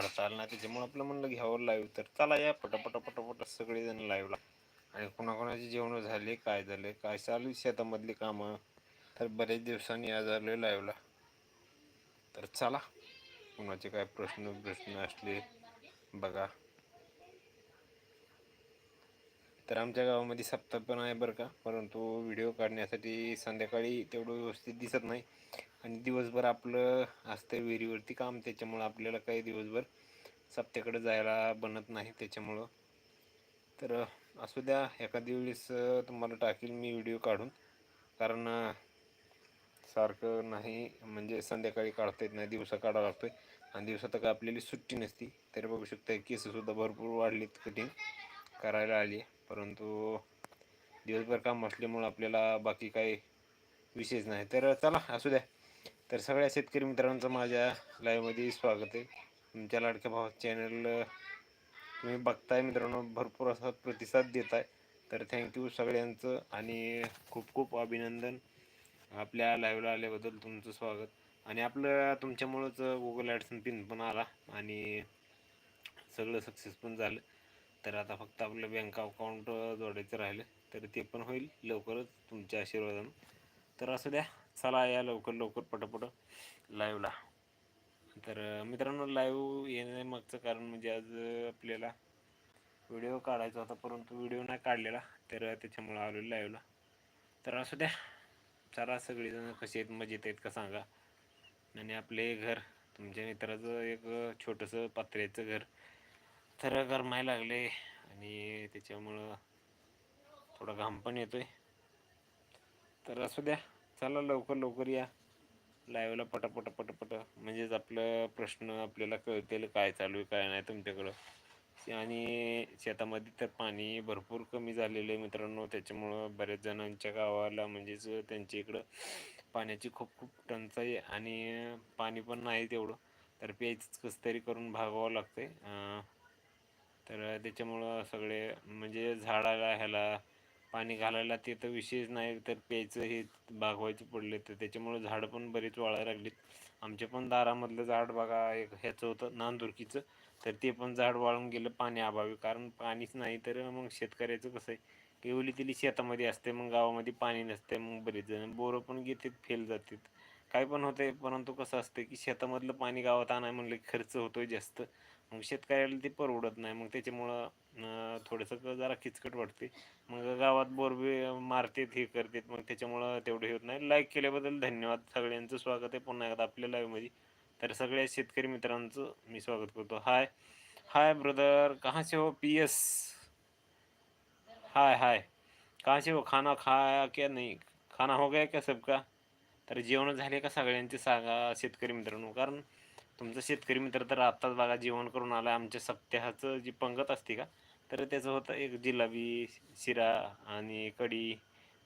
काढता आला नाही त्याच्यामुळे आपलं म्हणलं घ्यावं लाईव्ह तर. चला या पटापटा पटापट सगळेजण लाईव्हला आणि कोणाकोणाचे जेवण झाले काय झाले काय चालू आहे शेतामधली कामं? तर बरेच दिवसांनी आज आलो लाईव्हला तर चला कोणाचे काय प्रश्न प्रश्न असले बघा. तर आमच्या गावामध्ये सप्ताह पण आहे बरं का परंतु व्हिडिओ काढण्यासाठी संध्याकाळी तेवढं व्यवस्थित दिसत नाही. आणि दिवसभर आपलं असतं विहिरीवरती काम त्याच्यामुळं आपल्याला काही दिवसभर सप्त्याकडे जायला बनत नाही त्याच्यामुळं. तर असू द्या एखाद्या वेळेस तुम्हाला टाकील मी व्हिडिओ काढून. कारण सारखं नाही म्हणजे संध्याकाळी काढता येत नाही दिवसा काढावं लागतोय. आणि दिवसात काय आपल्याला सुट्टी नसती. तर बघू शकता केससुद्धा भरपूर वाढलीत कठीण करायला आली परंतु दिवसभर काम असल्यामुळं आपल्याला बाकी काही विशेष नाही. तर चला असू द्या. तर सगळ्या शेतकरी मित्रांचं माझ्या लाईव्हमध्ये स्वागत आहे. तुमच्या लाडक्या भावा चॅनल तुम्ही बघताय मित्रांनो भरपूर असा प्रतिसाद देत आहे तर थँक्यू सगळ्यांचं आणि खूप खूप अभिनंदन. आपल्या लाईव्हला आल्याबद्दल तुमचं स्वागत. आणि आपलं तुमच्यामुळंच गुगल ॲडसन पिन पण आला आणि सगळं सक्सेस पण झालं. तर आता फक्त आपलं बँक अकाउंट जोडायचं राहिलं तर ते पण होईल लवकरच तुमच्या आशीर्वादानं. तर असू द्या चला या लवकर लवकर पटापट. लाईव्हला तर मित्रांनो लाईव्ह येण्यामागचं कारण म्हणजे आज आपल्याला व्हिडिओ काढायचा होता परंतु व्हिडिओ नाही काढलेला. तर त्याच्यामुळं आलो लाईव्हला तर असू द्या. चला सगळेजण कसे आहेत मजेत आहेत का सांगा. आणि आपले घर तुमच्या मित्राचं एक छोटंसं पत्र्याचं घर. तर गरमाय लागले. आणि त्याच्यामुळं थोडा घाम पण येतोय. तर असू द्या. चला लवकर लवकर या. लाईव्हला पटापट पटापट म्हणजेच आपलं प्रश्न आपल्याला कळतील काय चालू आहे काय नाही तुमच्याकडं. आणि शेतामध्ये तर पाणी भरपूर कमी झालेलं आहे मित्रांनो. त्याच्यामुळं बऱ्याच जणांच्या गावाला म्हणजेच त्यांच्या इकडं पाण्याची खूप खूप टंचाई आहे. आणि पाणी पण नाही तेवढं. तर प्यायचंच कसं तरी करून भागावं लागतंय. आहे तर त्याच्यामुळं सगळे म्हणजे झाडाला ह्याला पाणी घालायला ते तर विशेष नाही तर प्यायचं हे भागवायचे पडले तर त्याच्यामुळं झाडं पण बरीच वाळायला लागलीत. आमच्या पण दारामधलं झाड बघा एक ह्याचं होतं नांदुरकीचं. तर ते पण झाड वाळून गेलं पाणी अभावी. कारण पाणीच नाही तर मग शेतकऱ्याचं कसं आहे? केवली तिली शेतामध्ये असते मग गावामध्ये पाणी नसते मग बरेच जण बोरं पण घेतात फेल जातात. काय पण होते परंतु कसं असतं की शेतामधलं पाणी गावात आणाय म्हणलं की खर्च होतोय जास्त. मग शेतकऱ्याला ते परवडत नाही. मग त्याच्यामुळं थोडंसं क- जरा किचकट वाटते. मग गावात बोरबी मारतेत हे करतात. मग त्याच्यामुळं तेवढे होत नाही. लाईक केल्याबद्दल धन्यवाद. सगळ्यांचं स्वागत आहे. पुन्हा एकदा आपल्या लाईव्हमध्ये तर सगळ्या शेतकरी मित्रांचं मी स्वागत करतो. हाय हाय ब्रदर कहाँ से हो? पी एस हाय हाय कहाँ से हो? खाना खाया क्या नाही? खाना हो गया क्या सबका? तर जेवण झाले का सगळ्यांचे सांगा शेतकरी मित्रांनो? कारण तुमचं शेतकरी मित्र तर आत्ताच बघा जेवण करून आला आमच्या सप्त्याचं जी पंगत असते का तर त्याचं होतं एक जिलाबी शिरा आणि कढी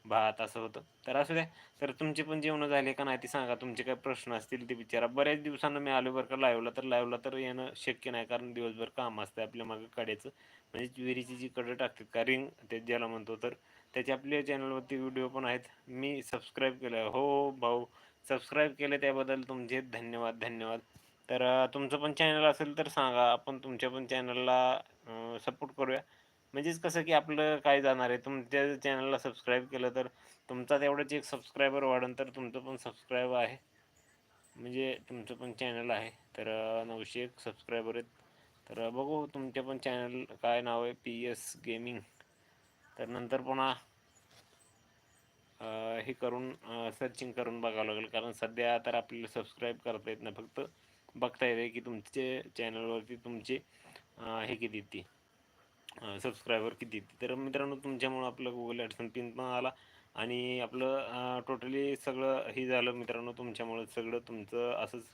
भात असं होतं. तर असू द्या. तर तुमचे पण जेवण झाले का नाही ते सांगा. तुमचे काय प्रश्न असतील ते विचारा. बऱ्याच दिवसांना मी आलो बरं का लाईव्हला. तर लाईव्हला तर येणं शक्य नाही कारण दिवसभर काम असतं आपल्या मागं कड्याचं म्हणजे विहिरीची जी कडं टाकतात का रिंग ते ज्याला म्हणतो तर. त्याचे आपल्या चॅनलवरती व्हिडिओ पण आहेत. मी सबस्क्राईब केलं. हो, हो भाऊ. सबस्क्राईब केलं त्याबद्दल तुमचे धन्यवाद धन्यवाद. तर तुमचं पण चॅनल असेल तर सांगा. आपण तुमच्या पण चॅनलला सपोर्ट करूया. म्हणजेच कसं की आपलं काय जाणार आहे? तुमच्या चॅनलला सबस्क्राईब केलं तर तुमचा तेवढंच एक सबस्क्रायबर वाढेल तर तुमचं पण सबस्क्राईब आहे. म्हणजे तुमचं पण चॅनल आहे. तर अं, नऊशे एक सबस्क्रायबर आहेत. तर बघू तुमच्या पण चॅनल काय नाव आहे? पी एस गेमिंग तर नंतर पुन्हा हे करून सर्चिंग करून बघावं लागेल. कारण सध्या तर आपल्याला सबस्क्राईब करता येत नाही. फक्त बघता येते की तुमचे चॅनलवरती तुमचे हे किती ती? सबस्क्रायबर किती ती? तर मित्रांनो तुमच्यामुळं आपलं गुगल ॲडसन पिन पण आला आणि आपलं टोटली सगळं हे झालं मित्रांनो तुमच्यामुळं सगळं तुमचं असंच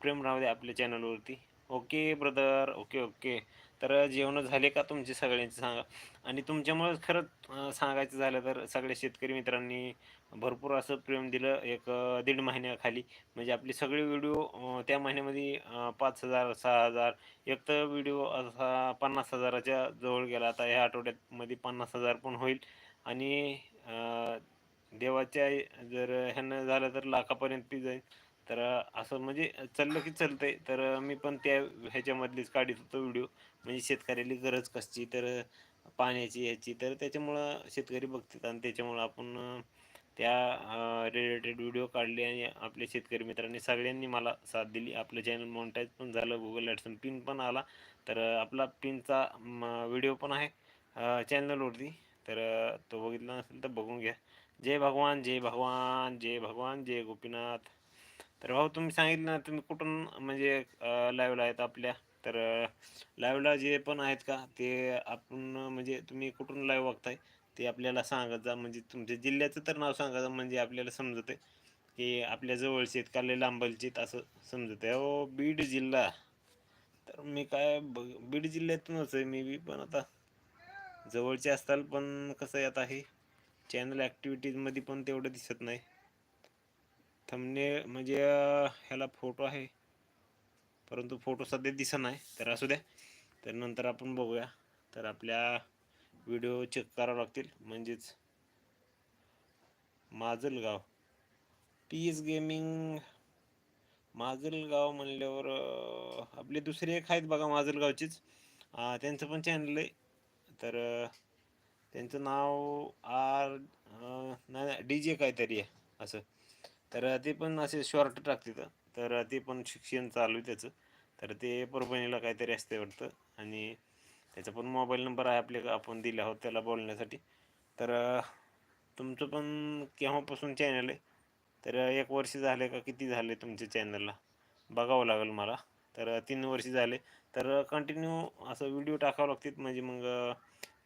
प्रेम राहू दे आपल्या चॅनलवरती ओके ब्रदर ओके ओके. तर जेवण झाले का तुमचे सगळ्यांचे सांगा. आणि तुमच्यामुळं खरंच सांगायचं झालं तर सगळ्या शेतकरी मित्रांनी भरपूर असं प्रेम दिलं एक दीड महिन्याखाली. म्हणजे आपले सगळे व्हिडिओ त्या महिन्यामध्ये पाच हजार सहा हजार एक तर व्हिडिओ असा पन्नास हजाराच्या जवळ गेला. आता ह्या आठवड्यातमध्ये पन्नास हजार पण होईल. आणि देवाच्या जर ह्यानं झालं तर लाखापर्यंत बी जाईल. तर असं म्हणजे चाललं की चालतंय. तर मी पण त्या ह्याच्यामधलीच काढित होतो व्हिडिओ. म्हणजे शेतकऱ्याला गरज कसची तर पाण्याची ह्याची. तर त्याच्यामुळं शेतकरी बघतात आणि त्याच्यामुळं आपण त्या रिलेटेड व्हिडिओ काढले आणि आपल्या शेतकरी मित्रांनी सगळ्यांनी मला साथ दिली. आपलं चॅनल मॉनिटाईज पण झालं गुगल ॲडसन पिन पण आला. तर आपला पिनचा व्हिडिओ पण आहे चॅनलवरती तर तो बघितला नसेल तर बघून घ्या. जय भगवान जय भगवान जय भगवान जय गोपीनाथ. तर भाऊ तुम्ही सांगितलं ना तुम्ही कुठून म्हणजे लाईव्हला आहेत आपल्या. तर लाईव्हला जे पण आहेत का ते आपण म्हणजे तुम्ही कुठून लाईव्ह बघताय ते आपल्याला सांगत जा. म्हणजे तुमच्या जिल्ह्याचं तर नाव सांगा म्हणजे आपल्याला समजत आहे. की आपल्या जवळचे आहेत का लय लांबलचे आहेत असं समजत आहे. हो बीड जिल्हा. तर मी काय बघ बीड जिल्ह्यातूनच आहे मी बी पण आता जवळचे असताल पण कसं आहे आता हे? चॅनल ॲक्टिव्हिटीजमध्ये पण तेवढं दिसत नाही. थमने म्हणजे ह्याला फोटो आहे. परंतु फोटो सध्या दिसत नाही. तर असू द्या. तर नंतर आपण बघूया. तर आपल्या व्हिडिओ चेक करावं लागतील. म्हणजेच Majalgaon. P S gaming Majalgaon म्हणल्यावर आपले दुसरे एक आहेत बघा माजलगावचेच. त्यांचं पण चॅनल आहे. तर त्यांचं नाव आर नाही डी जे काहीतरी आहे. असं. तर ते पण असे शॉर्ट टाकतात तर. ते पण शिक्षण चालू आहे त्याचं. तर ते परभणीला काहीतरी असते वाटतं. आणि त्याचा पण मोबाईल नंबर आहे आपले आपण दिले आहोत त्याला बोलण्यासाठी. तर तुमचं पण केव्हापासून चॅनल आहे? तर एक वर्ष झाले का किती झाले तुमच्या चॅनलला बघावं लागेल मला. तर तीन वर्ष झाले. तर कंटिन्यू असं व्हिडिओ टाकावं लागतात म्हणजे मग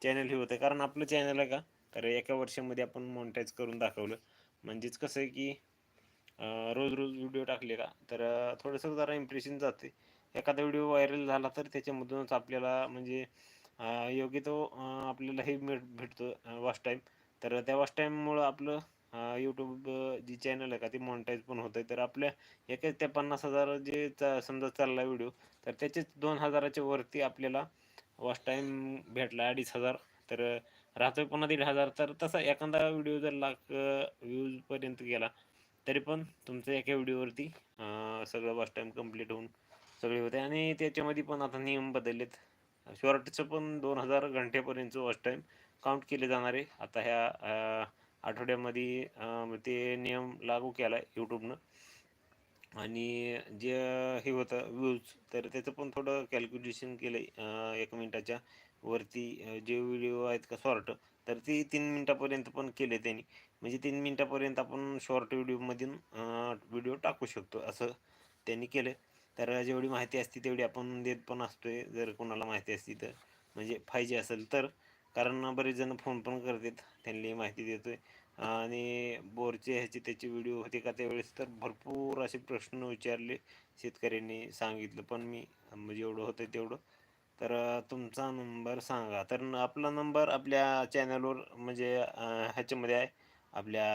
चॅनल हे होतं कारण आपलं चॅनल आहे का? तर एका वर्षामध्ये आपण मॉनिटाईज करून दाखवलं. म्हणजेच कसं आहे की रोज रोज व्हिडिओ टाकले का तर थोडंसं जरा इम्प्रेशन जाते एखादा व्हिडिओ व्हायरल झाला तर त्याच्यामधूनच आपल्याला म्हणजे योग्य तो आपल्याला हे भेट भेटतो वॉच टाईम तर त्या वॉच टाईममुळं आपलं यूट्यूब जी चॅनल आहे का ती मॉनिटाईज पण होतं आहे तर आपल्या एकाच त्या पन्नास हजार जे चा समजा चालला व्हिडिओ तर त्याचेच दोन हजाराच्या वरती आपल्याला वॉच टाईम भेटला अडीच हजार. तर राहतोय पुन्हा दीड हजार. तर तसा एखादा व्हिडिओ जर लाख व्ह्यूजपर्यंत गेला तरी पण तुमचं एका व्हिडिओवरती सगळं वॉच टाईम कंप्लीट होऊन सगळे होते. आणि त्याच्यामध्ये पण आता नियम बदललेत. शॉर्टचं पण दोन हजार घंटेपर्यंतचं वॉच टाईम काउंट केले जाणार. आहे आता ह्या आठवड्यामध्ये ते नियम लागू केला आहे यूट्यूबनं आणि जे हे होतं व्ह्यूज तर त्याचं पण थोडं कॅल्क्युलेशन केलं आहे एक मिनटाच्या वरती. जे व्हिडिओ आहेत का शॉर्ट तर ती तीन मिनटापर्यंत पण केले त्यांनी. म्हणजे तीन मिनटापर्यंत आपण शॉर्ट व्हिडिओमधून व्हिडिओ टाकू शकतो. असं त्यांनी केलं. तर जेवढी माहिती असते तेवढी आपण देत पण असतोय जर कोणाला माहिती असती तर. म्हणजे पाहिजे असेल तर. कारण बरेच जण फोन पण करतात त्यांनी माहिती देतोय. आणि बोरचे ह्याचे त्याचे व्हिडिओ होते का त्यावेळेस तर भरपूर असे प्रश्न विचारले शेतकऱ्यांनी सांगितलं. पण मी म्हणजे एवढं होतं तेवढं. तर तुमचा नंबर सांगा. तर आपला नंबर आपल्या चॅनलवर म्हणजे ह्याच्यामध्ये आहे. आपल्या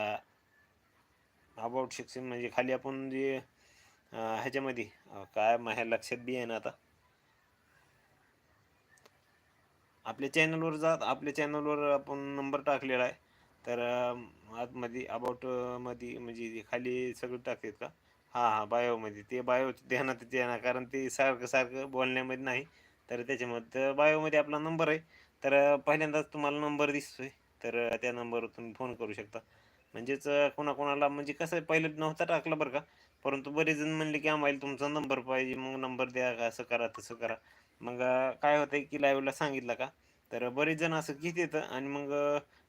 अबाउट सेक्शन म्हणजे खाली आपण जे ह्याच्यामध्ये काय माझ्या लक्षात बी आहे ना आता? आपल्या चॅनलवर जात आपल्या चॅनलवर आपण नंबर टाकलेला आहे. तर आतमध्ये अबाउटमध्ये म्हणजे खाली सगळं टाकतात का? हां हां बायोमध्ये ते बायो ध्यानात ना कारण ते सारखं सारखं बोलण्यामध्ये नाही. तर त्याच्यामध्ये बायोमध्ये आपला नंबर आहे. तर पहिल्यांदाच तुम्हाला नंबर दिसतोय. तर त्या नंबरवर तुम्ही फोन करू शकता. म्हणजेच कोणाकोणाला म्हणजे कसं पहिलं नव्हता टाकला बरं का. परंतु बरेच जण म्हणले की आम्हाला तुमचा नंबर पाहिजे मग नंबर द्या का असं करा तसं करा. मग काय होतं की लाईव्हला सांगितलं का तर बरेच जण असं घेत येतं आणि मग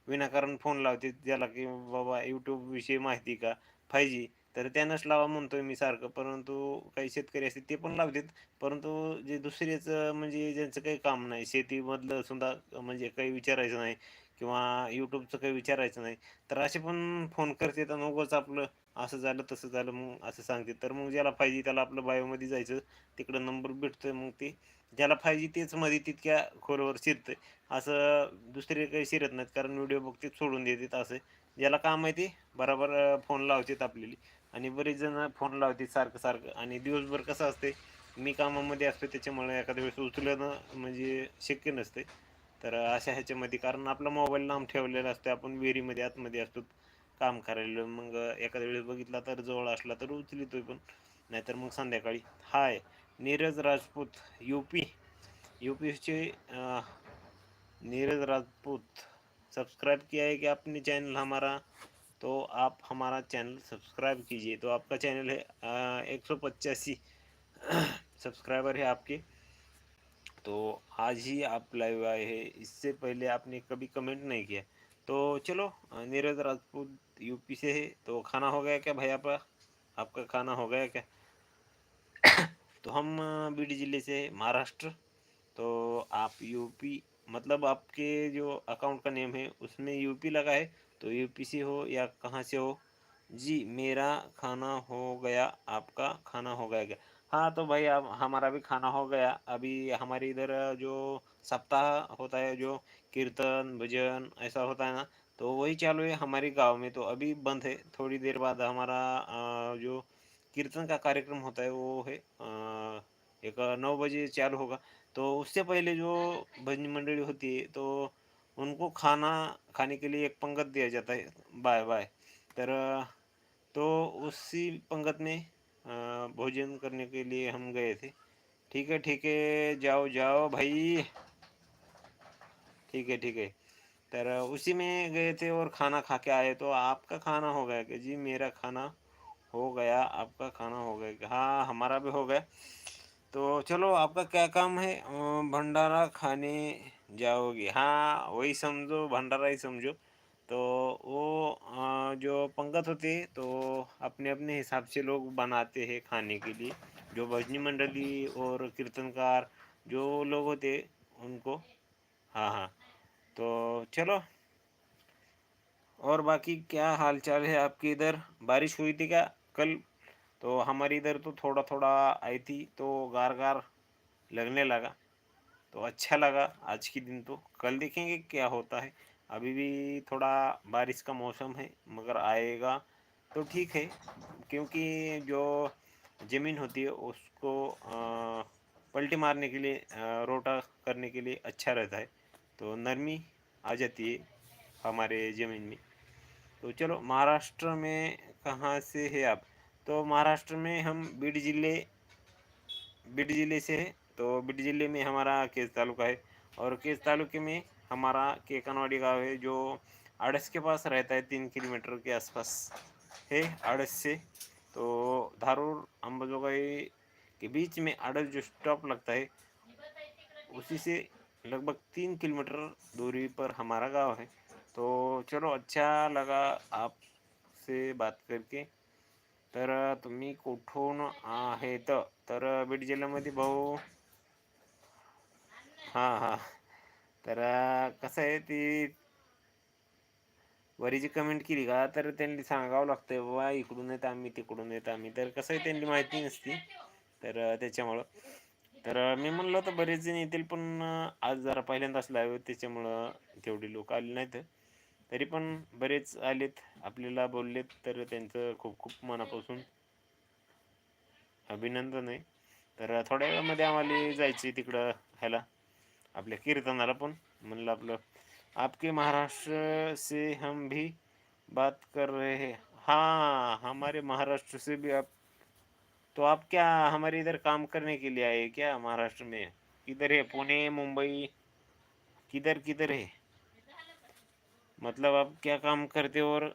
विनाकारण फोन लावते. ज्याला की बाबा यूट्यूबविषयी माहिती का पाहिजे. तर त्यानंच लावा म्हणतोय मी सारखं. परंतु काही शेतकरी असतील ते पण लावतात. परंतु जे दुसरेच म्हणजे ज्यांचं काही काम नाही शेतीमधलं सुद्धा म्हणजे काही विचारायचं नाही. किंवा यूट्यूबचं काही विचारायचं नाही तर असे पण फोन करतात आणि उगाच आपलं असं झालं तसं झालं मग असं सांगते. तर मग ज्याला पाहिजे त्याला आपलं बायोमध्ये जायचं तिकडं नंबर भेटतोय मग ते. ज्याला पाहिजे तेच मध्ये तितक्या खोलवर शिरतंय. असं दुसरे काही शिरत नाहीत कारण व्हिडिओ बघते सोडून देतात असं. ज्याला काम आहे ते बराबर फोन लावतात आपल्याला. आणि बरेच जण फोन लावतात सारखं सारखं. आणि दिवसभर कसं असते मी कामामध्ये असतो त्याच्यामुळे एखाद्या वेळेस उचलणं म्हणजे शक्य नसते तर अशा ह्याच्यामध्ये कारण आपला मोबाईल लांब ठेवलेला असतो आपण विहिरीमध्ये आतमध्ये असतो काम करायला. मग एखाद्या वेळेस बघितला तर जवळ असला तर उचलितोय पण. नाहीतर मग संध्याकाळी. Hi Neeraj Rajput U P U पीचे नीरज राजपूत सब्सक्राइब किया है कि आपने चैनल हमारा? तो आप हमारा चैनल सब्सक्राइब कीजिए। तो आपका चैनल है एक सौ पचासी सब्सक्राइबर है आपके। तो आज ही आप लाइव आए हैं। इससे पहले आपने कभी कमेंट नहीं किया। तो चलो, नीरज राजपूत यूपी से है। तो खाना हो गया क्या भाई आपका? आपका खाना हो गया क्या? तो हम बीड ज़िले से महाराष्ट्र। तो आप यूपी मतलब आपके जो अकाउंट का नेम है, उसमें यूपी लगा है। तो यूपी से हो या कहाँ से हो? जी, मेरा खाना हो गया, आपका खाना हो गया क्या? हाँ तो भाई अब हमारा भी खाना हो गया। अभी हमारे इधर जो सप्ताह होता है, जो कीर्तन, भजन ऐसा होता है ना तो वही चालू है हमारे गाँव में तो अभी बंद है। थोड़ी देर बाद हमारा जो कीर्तन का कार्यक्रम होता है, वो है एक नौ बजे चालू होगा। तो उससे पहले जो भजन मंडली होती है तो उनको खाना खाने के लिए एक पंगत दिया जाता है बाय बाय तर तो उसी पंगत में भोजन करने के लिए हम गए थे। ठीक है ठीक है, जाओ जाओ भाई। ठीक है ठीक है। तर उसी में गए थे और खाना खा के आए। तो आपका खाना हो गया कि जी मेरा खाना हो गया, आपका खाना हो गया हाँ हमारा भी हो गया। तो चलो, आपका क्या काम है? भंडारा खाने जाओगे। हाँ वही समझो, भंडारा ही समझो। तो वो जो पंगत होती है तो अपने अपने हिसाब से लोग बनाते हैं खाने के लिए। जो भजनी मंडली और कीर्तनकार, जो लोग होते उनको। हाँ हाँ। तो चलो। और बाकी क्या हाल चाल है आपके इधर? बारिश हुई थी क्या कल? तो हमारे इधर तो थोड़ा थोड़ा आई थी तो गार गार लगने लगा। तो अच्छा लगा आज के दिन तो। कल देखेंगे क्या होता है। अभी भी थोड़ा बारिश का मौसम है, मगर आएगा तो ठीक है, क्योंकि जो ज़मीन होती है उसको पलटी मारने के लिए रोटा करने के लिए अच्छा रहता है। तो नरमी आ जाती है हमारे ज़मीन में। तो चलो, महाराष्ट्र में कहाँ से है आप? तो महाराष्ट्र में हम बीड ज़िले बीड ज़िले से है। तो बीड ज़िले में हमारा केस तालुका है और केस तालुके में हमारा केकनवाड़ी गाँव है, जो आड़स के पास रहता है तीन किलोमीटर के आसपास है, आड़स से। तो धारूर अम्बाजोगाई के बीच में आड़स जो स्टॉप लगता है, उसी से लगभग तीन किलोमीटर दूरी पर हमारा गाँव है। तो चलो अच्छा लगा आपसे बात करके। तर तुम्ही कुठून आहेत? तर बीड जिल्ह्यामध्ये भाऊ? हाँ हाँ. तर कसं आहे ती वरी जी कमेंट केली का तर त्यांनी सांगावं लागतं बाबा इकडून येत आम्ही तिकडून येत आम्ही. तर कसं आहे त्यांनी माहिती नसती. तर त्याच्यामुळं. तर मी म्हणलं तर बरेच जण येतील पण आज जरा पहिल्यांदाच लाईव्ह त्याच्यामुळं तेवढी लोक आली नाहीत. तरी पण बरेच आलेत आपल्याला बोललेत तर त्यांचं खूप खूप मनापासून अभिनंदन आहे. तर थोड्या वेळामध्ये आम्हाला जायचं तिकडं ह्याला. आपल्या कीर्तनाला पण म्हणलं आपलं, आपके महाराष्ट्र से हम भी बात कर रहे हैं. हाँ हमारे महाराष्ट्र से भी आप तो आप क्या हमारे इधर काम करने के लिए आए क्या महाराष्ट्र में? किधर है? पुणे, मुंबई, किधर किधर है? मतलब आप क्या काम करते हो और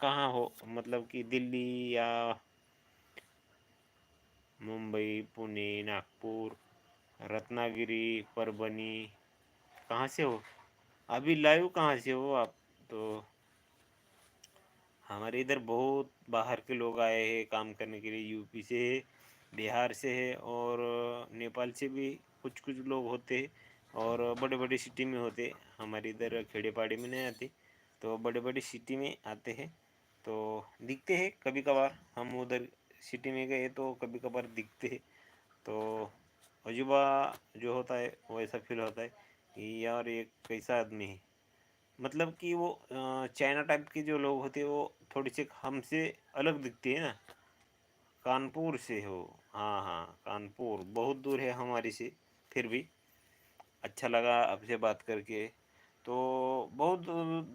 कहाँ हो? मतलब कि दिल्ली या मुंबई, पुणे, नागपुर रत्नागिरी परभनी कहाँ से हो? अभी लाइव कहाँ से हो आप? तो हमारे इधर बहुत बाहर के लोग आए हैं काम करने के लिए, यूपी से है, बिहार से है और नेपाल से भी कुछ कुछ लोग होते हैं और बड़े बड़े सिटी में होते हमारे इधर खेड़े पाड़े में नहीं आते तो बड़े बड़े सिटी में आते हैं। तो दिखते हैं कभी कभार हम उधर सिटी में गए तो कभी कभार दिखते हैं। तो अजूबा जो होता है वैसा फील होता है कि यार ये कैसा आदमी है। मतलब कि वो चाइना टाइप के जो लोग होते हैं, वो थोड़ी से हमसे अलग दिखते हैं ना। कानपुर से हो। हाँ हाँ कानपुर। बहुत दूर है हमारी से, फिर भी। अच्छा लगा आपसे बात करके। तो बहुत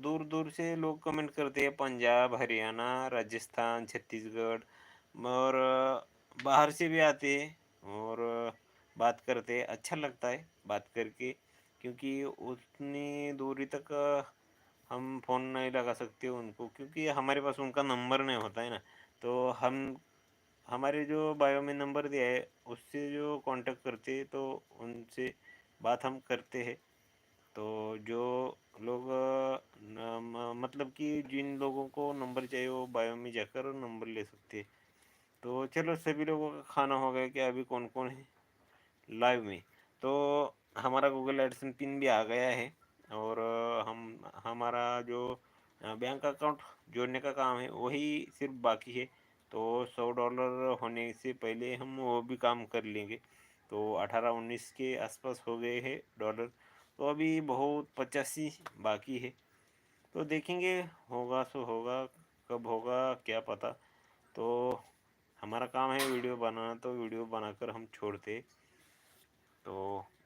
दूर दूर से लोग कमेंट करते हैं, पंजाब, हरियाणा, राजस्थान, छत्तीसगढ़। और बाहर से भी आते हैं। और बात करते हैं अच्छा लगता है बात करके, क्योंकि उतनी दूरी तक हम फ़ोन नहीं लगा सकते उनको, क्योंकि हमारे पास उनका नंबर नहीं होता है ना। तो हम, हमारे जो बायो में नंबर दिया है, उससे जो कांटेक्ट करते हैं तो उनसे बात हम करते हैं। तो जो लोग मतलब कि जिन लोगों को नंबर चाहिए, वो बायो में जाकर नंबर ले सकते हैं। तो चलो, सभी लोगों का खाना हो गया कि अभी कौन कौन है? लाइव में। तो हमारा गूगल एडसन पिन भी आ गया है और हम, हमारा जो बैंक अकाउंट जोड़ने का काम है, वही सिर्फ़ बाकी है। तो सौ डॉलर होने से पहले हम वो भी काम कर लेंगे। तो अठारह उन्नीस के आसपास हो गए हैं डॉलर तो अभी बहुत पचासी बाकी है। तो देखेंगे होगा सो होगा, कब होगा, क्या पता। तो हमारा काम है वीडियो बनाना तो वीडियो बनाकर हम छोड़ते। तो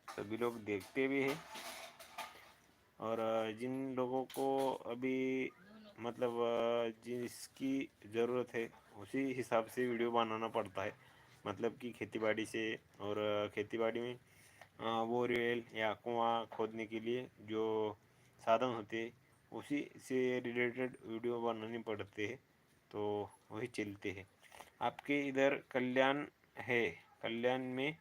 सभी लोग देखते भी हैं। और जिन लोगों को अभी मतलब जिसकी ज़रूरत है, उसी हिसाब से वीडियो बनाना पड़ता है। मतलब कि खेतीबाड़ी से और खेतीबाड़ी में वो रेल या कुआँ खोदने के लिए जो साधन होते हैं, उसी से रिलेटेड वीडियो बनानी पड़ते हैं। तो वही चलते हैं। आपके इधर कल्याण है? कल्याण में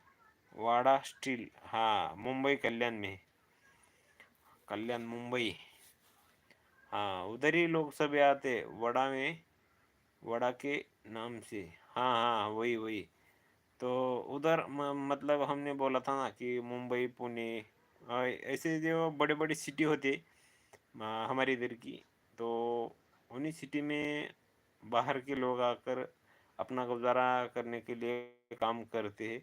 वाड़ा स्टील हाँ मुंबई कल्याण में. कल्याण, मुंबई. हाँ उधर ही लोग सब आते वड़ा में, वड़ा के नाम से. हाँ हाँ वही वही. तो उधर मतलब हमने बोला था ना कि मुंबई, पुणे ऐसे जो बड़े बड़े सिटी होते हमारे इधर की तो उन्हीं सिटी में बाहर के लोग आकर अपना गुजारा करने के लिए काम करते हैं.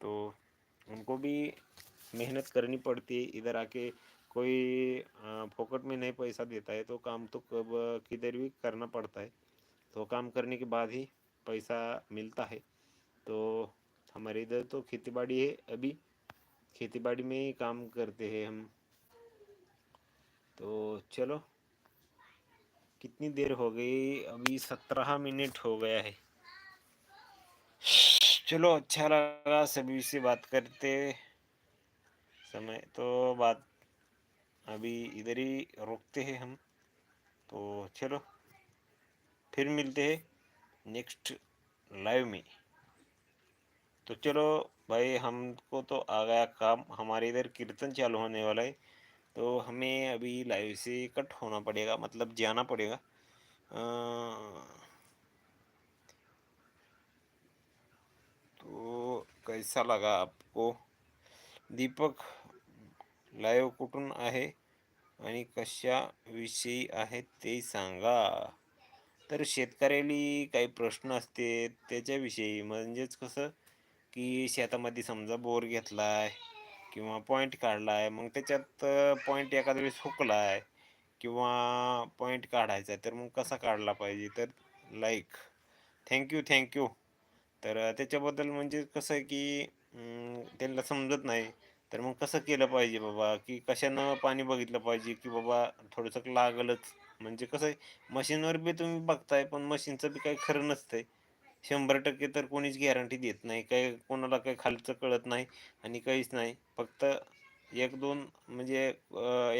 तो उनको भी मेहनत करनी पड़ती है। इधर आके कोई फोकट में नहीं पैसा देता है तो काम तो कब, किधर भी करना पड़ता है। तो काम करने के बाद ही पैसा मिलता है। तो हमारे इधर तो खेती बाड़ी है अभी। खेती बाड़ी में ही काम करते हैं हम। तो चलो, कितनी देर हो गई? अभी सत्रह मिनट हो गया है। चलो अच्छा लगा सभी से बात करते समय। तो बात अभी इधर ही रोकते हैं हम। तो चलो फिर मिलते हैं नेक्स्ट लाइव में। तो चलो भाई हमको तो आ गया काम। हमारे इधर कीर्तन चालू होने वाला है। तो हमें अभी लाइव से कट होना पड़ेगा मतलब जाना पड़ेगा। अ, तो कैसा लगा आपको? दीपक लाईव्ह कुठून आहे आणि कशाविषयी आहे ते सांगा. तर शेतकऱ्याला काही प्रश्न असते त्याच्याविषयी. म्हणजेच कसं की शेतामध्ये समजा बोर घेतलाय किंवा पॉईंट काढलाय मग त्याच्यात पॉईंट एखाद्या वेळेस हुकलाय किंवा पॉईंट काढायचा आहे तर मग कसा काढला पाहिजे? तर लाईक थँक्यू थँक्यू तर त्याच्याबद्दल म्हणजे कसं आहे की त्यांना समजत नाही. तर मग कसं केलं पाहिजे बाबा? की कशानं पाणी बघितलं पाहिजे? की बाबा थोडंसं लागलच? म्हणजे कसं आहे मशीनवर बी तुम्ही बघताय पण मशीनचं बी काही खरं नसतंय. शंभर टक्के तर कोणीच गॅरंटी देत नाही. काही कोणाला काही खालचं कळत नाही आणि काहीच नाही. फक्त एक दोन म्हणजे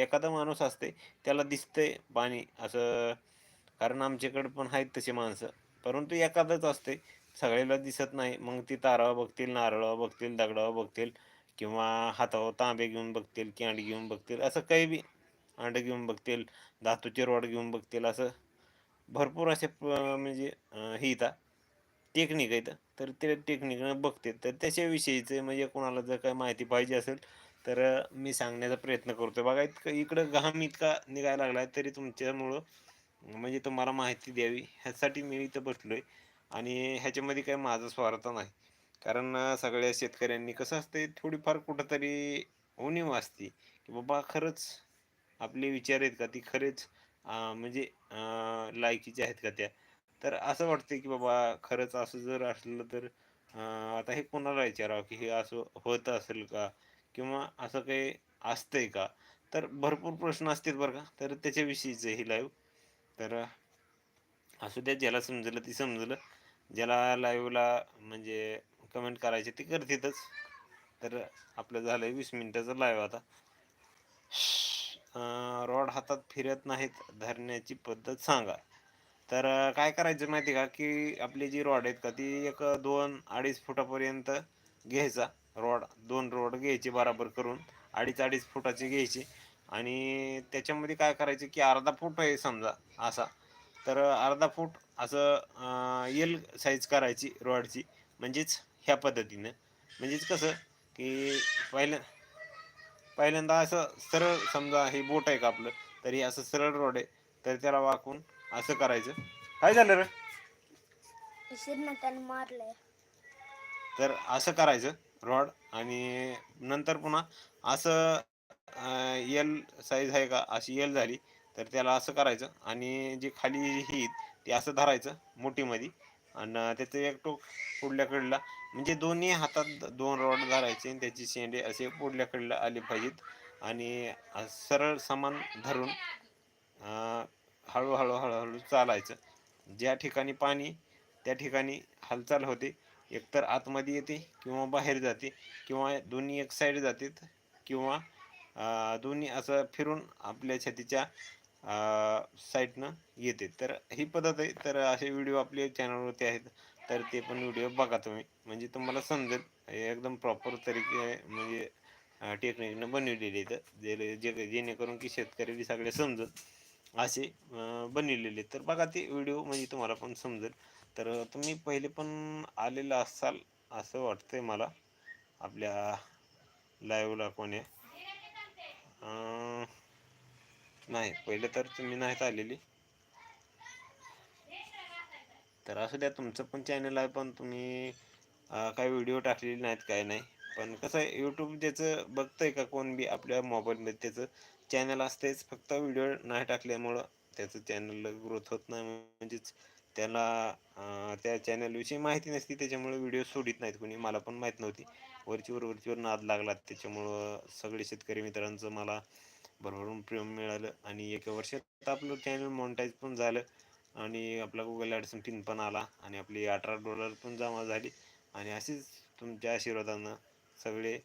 एखादा माणूस असते त्याला दिसतंय पाणी. असं कारण आमच्याकडे पण आहेत तशी माणसं. परंतु एखादंच असते. सगळ्याला दिसत नाही. मग ती तारावर बघतील नारळावर बघतील दगडावर बघतील किंवा हातावर तांबे घेऊन बघतील कॅन्ड घेऊन बघतील. असं काही बी अंडं घेऊन बघतील धातूचे रॉड घेऊन बघतील असं भरपूर असे प- म्हणजे हे इथं टेक्निक आहेत. तर ते टेक्निकनं बघते तर त्याच्याविषयीचं म्हणजे कोणाला जर काही माहिती पाहिजे असेल तर मी सांगण्याचा प्रयत्न करतो बघा इतकं इकडं घाम इतका निघायला लागला तरी तुमच्यामुळं म्हणजे तुम्हाला माहिती द्यावी. ह्यासाठी मी इथं बसलो आहे आणि ह्याच्यामध्ये काही माझा स्वार्थ नाही. कारण सगळ्या शेतकऱ्यांनी कसं असते थोडीफार कुठंतरी उणीव असते. की बाबा खरंच आपले विचार आहेत का? ती खरेच म्हणजे लायकीच्या लायकीचे आहेत का त्या? तर असं वाटतं की बाबा खरंच असं जर असलं तर आता हे कोणाला विचारावं की हे असं होत असेल का? किंवा असं काही असतंय का? तर भरपूर प्रश्न असतात बरं का? तर त्याच्याविषयीचं ही लाईव्ह तर असू द्या ज्याला समजलं ती समजलं. ज्याला लाईव्हला म्हणजे कमेंट करायचे ते करतीतच. तर आपलं झालं आहे वीस मिनिटाचं लाईव्ह आता. रॉड हातात फिरत नाहीत धरण्याची पद्धत सांगा. तर काय करायचं माहिती का की आपली जी रॉड आहेत का ती एक दोन अडीच फुटापर्यंत घ्यायचा. रॉड दोन रॉड घ्यायचे बराबर करून अडीच अडीच फुटाची घ्यायची. आणि त्याच्यामध्ये काय करायचं की अर्धा फूट आहे समजा असा. तर अर्धा फूट असं एल साईज करायची रॉडची म्हणजेच ह्या पद्धतीनं. म्हणजेच कसं की पहिल्या पहिल्यांदा असं सरळ समजा हे बोट आहे का आपलं तर असं सरळ रोड आहे. तर त्याला वाकून असं करायचं. काय झालं रे? मारलंय. तर असं करायचं रॉड आणि नंतर पुन्हा असं एल साईज आहे का अशी एल झाली. तर त्याला असं करायचं आणि जे खाली ही ते असं धरायचं मोठीमध्ये. आणि त्याचं एक टोक पुढल्या कडला म्हणजे दोन्ही हातात दोन रॉड धरायचे आणि त्याची शेंडे असे पुढल्या कडला आले पाहिजेत. आणि सरळ समान धरून हळूहळू हळूहळू चालायचं. ज्या ठिकाणी पाणी त्या ठिकाणी हालचाल होते. एकतर आतमध्ये येते किंवा बाहेर जाते किंवा दोन्ही एक साईड जातात किंवा दोन्ही असं फिरून आपल्या छातीच्या साईटनं येते. तर ही पद्धत आहे. तर असे व्हिडिओ आपले चॅनलवरती आहेत. तर ते पण व्हिडिओ बघा तुम्ही. म्हणजे तुम्हाला समजेल. हे एकदम प्रॉपर तरीके म्हणजे टेक्निकनं बनवलेली आहेत. जे जे जेणेकरून की शेतकरी सगळे समजत असे बनवलेले आहेत. तर बघा ते व्हिडिओ म्हणजे तुम्हाला पण समजेल. तर तुम्ही पहिले पण आलेला असाल असं वाटतंय मला. आपल्या लाईव्हला कोणी. नाही पहिले तर तुम्ही नाहीत आलेली तर असू द्या तुमचं पण चॅनल आहे पण तुम्ही काय काही व्हिडिओ टाकलेले नाहीत काय नाही. पण कसं आहे यूट्यूब ज्याचं बघतंय का कोण बी आपल्या मोबाईलमध्ये त्याचं चॅनल असतेच फक्त व्हिडिओ नाही टाकल्यामुळं त्याचं चॅनल ग्रोथ होत नाही. म्हणजेच त्याला त्या चॅनलविषयी माहिती नसती त्याच्यामुळे व्हिडिओ सोडित नाहीत कोणी. मला पण माहीत नव्हती. वरचीवर वरचीवर नाद लागला त्याच्यामुळं सगळे शेतकरी मित्रांचं मला भरभरून प्रेम मिळालं आणि एका वर्षात आपलं चॅनल मॉनिटाईज पण झालं आणि आपला गुगल ॲडसन पिन पण आला आणि आपली अठरा डॉलर पण जमा झाली. आणि अशीच तुमच्या आशीर्वादानं सगळे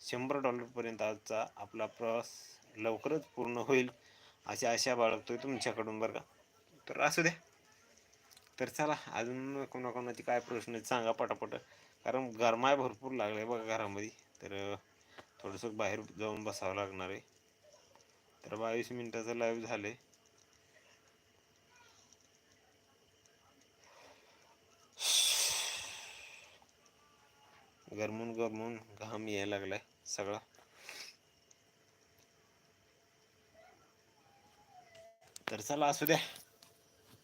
शंभर डॉलरपर्यंत आजचा आपला प्रवास लवकरच पूर्ण होईल अशी आशा बाळगतोय तुमच्याकडून बरं का. तर असू द्या. तर चला अजून कोणाकोणाचे काय प्रश्न आहेत सांगा पटापट. कारण गरमाय भरपूर लागलाय बघा घरामध्ये. तर थोडंसं बाहेर जाऊन बसावं लागणार आहे. तर बावीस मिनिटाचं लाईव्ह झालंय. गरमून गरमून घाम यायला लागलाय सगळा. तर चला असू द्या.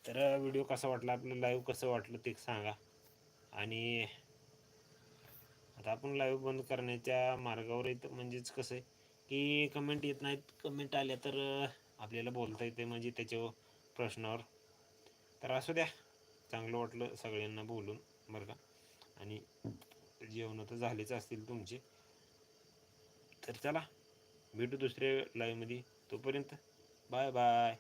तर व्हिडिओ कसा वाटला? आपलं लाईव्ह कसं वाटलं ते सांगा. आणि आता आपण लाईव्ह बंद करण्याच्या मार्गावर येतं म्हणजेच कसं आहे? की कमेंट येत नाहीत कमेंट आल्या तर आपल्याला बोलता येते म्हणजे त्याच्यावर प्रश्नावर. तर असू द्या चांगलं वाटलं सगळ्यांना बोलून बरं का? आणि जेवण तर झालेच असतील तुमचे. तर चला भेटू दुसऱ्या लाईव्हमध्ये तोपर्यंत बाय बाय